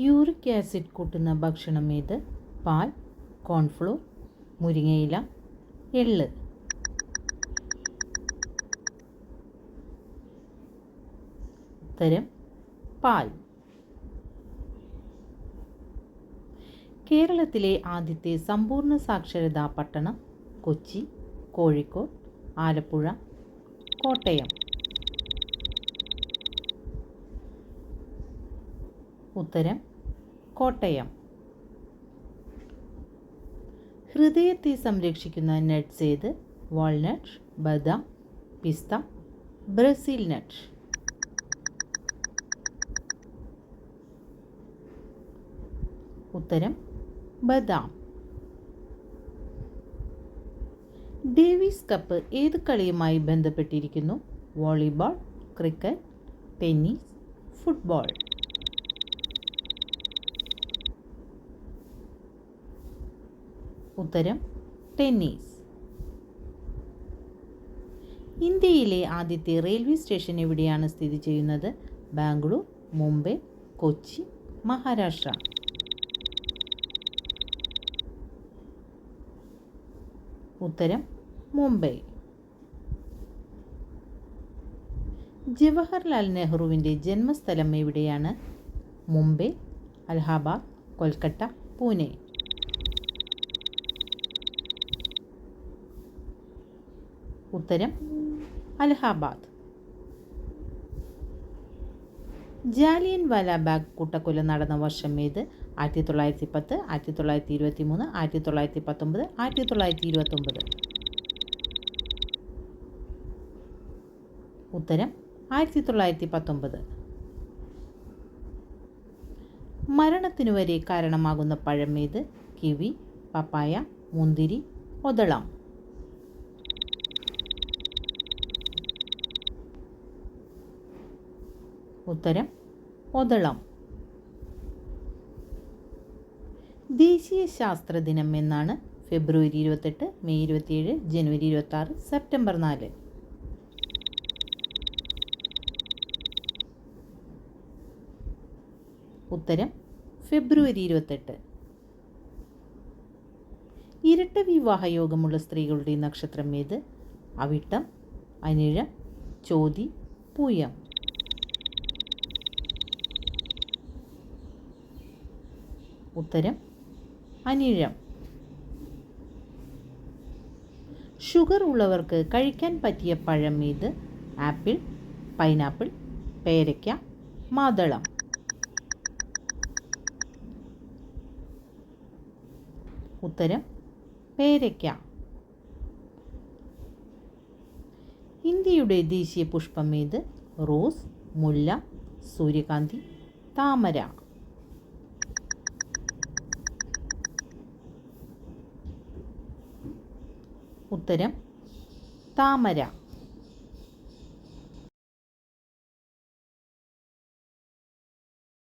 Uric acid കൂട്ടുന്ന ഭക്ഷണം ഏത്? പാൽ കോൺഫ്ലോർ മുരിങ്ങയില എള്ള്. ഉത്തരം പാൽ. കേരളത്തിലെ ആദ്യത്തെ സമ്പൂർണ സാക്ഷരതാ പട്ടണം കൊച്ചി കോഴിക്കോട് ആലപ്പുഴ കോട്ടയം. ഉത്തരം കോട്ടയം. ഹൃദയത്തെ സംരക്ഷിക്കുന്ന നട്ട്സ് ഏത്? വാൾനട്ട് ബദാം പിസ്ത ബ്രസീൽ നട്ട് ഉത്തരം ബദാം. ഡേവിസ് കപ്പ് ഏത് കളിയുമായി ബന്ധപ്പെട്ടിരിക്കുന്നു? Volleyball cricket tennis football. ഉത്തരം ടെന്നീസ്. ഇന്ത്യയിലെ ആദ്യത്തെ റെയിൽവേ സ്റ്റേഷൻ എവിടെയാണ് സ്ഥിതി ചെയ്യുന്നത്? ബാംഗ്ലൂർ മുംബൈ കൊച്ചി മഹാരാഷ്ട്ര. ഉത്തരം മുംബൈ. ജവഹർലാൽ നെഹ്റുവിന്റെ ജന്മസ്ഥലം എവിടെയാണ്? മുംബൈ അലഹാബാദ് കൊൽക്കത്ത പൂനെ. ഉത്തരം അലഹാബാദ്. ജാലിയൻ വാലാബാഗ് കൂട്ടക്കൊല നടന്ന വർഷം ഏത്? ആയിരത്തി തൊള്ളായിരത്തി പത്ത് ആയിരത്തി തൊള്ളായിരത്തി ഇരുപത്തി മൂന്ന് ആയിരത്തി തൊള്ളായിരത്തി പത്തൊമ്പത് ആയിരത്തി തൊള്ളായിരത്തി ഇരുപത്തൊമ്പത് ഉത്തരം ആയിരത്തി തൊള്ളായിരത്തി പത്തൊമ്പത് മരണത്തിനു വരെ കാരണമാകുന്ന പഴം ഏത്? കിവി പപ്പായ മുന്തിരി ഒതളം. ഉത്തരം ഒതളം. ദേശീയ ശാസ്ത്ര ദിനം എന്നാണ് ഫെബ്രുവരി ഇരുപത്തെട്ട് മെയ് ഇരുപത്തിയേഴ് ജനുവരി ഇരുപത്തി സെപ്റ്റംബർ നാല്. ഉത്തരം ഫെബ്രുവരി ഇരുപത്തെട്ട്. ഇരട്ട വിവാഹ യോഗമുള്ള സ്ത്രീകളുടെ നക്ഷത്രം ഏത്? അവിട്ടം അനിഴം ചോതി പൂയം. ഉത്തരം അനിഴം. ഷുഗർ ഉള്ളവർക്ക് കഴിക്കാൻ പറ്റിയ പഴം ഇത് ആപ്പിൾ പൈനാപ്പിൾ പേരയ്ക്ക മാതളം. ഉത്തരം പേരയ്ക്ക. ഇന്ത്യയുടെ ദേശീയ പുഷ്പം ഏത്? റോസ് മുല്ല സൂര്യകാന്തി താമര. ഉത്തരം താമര.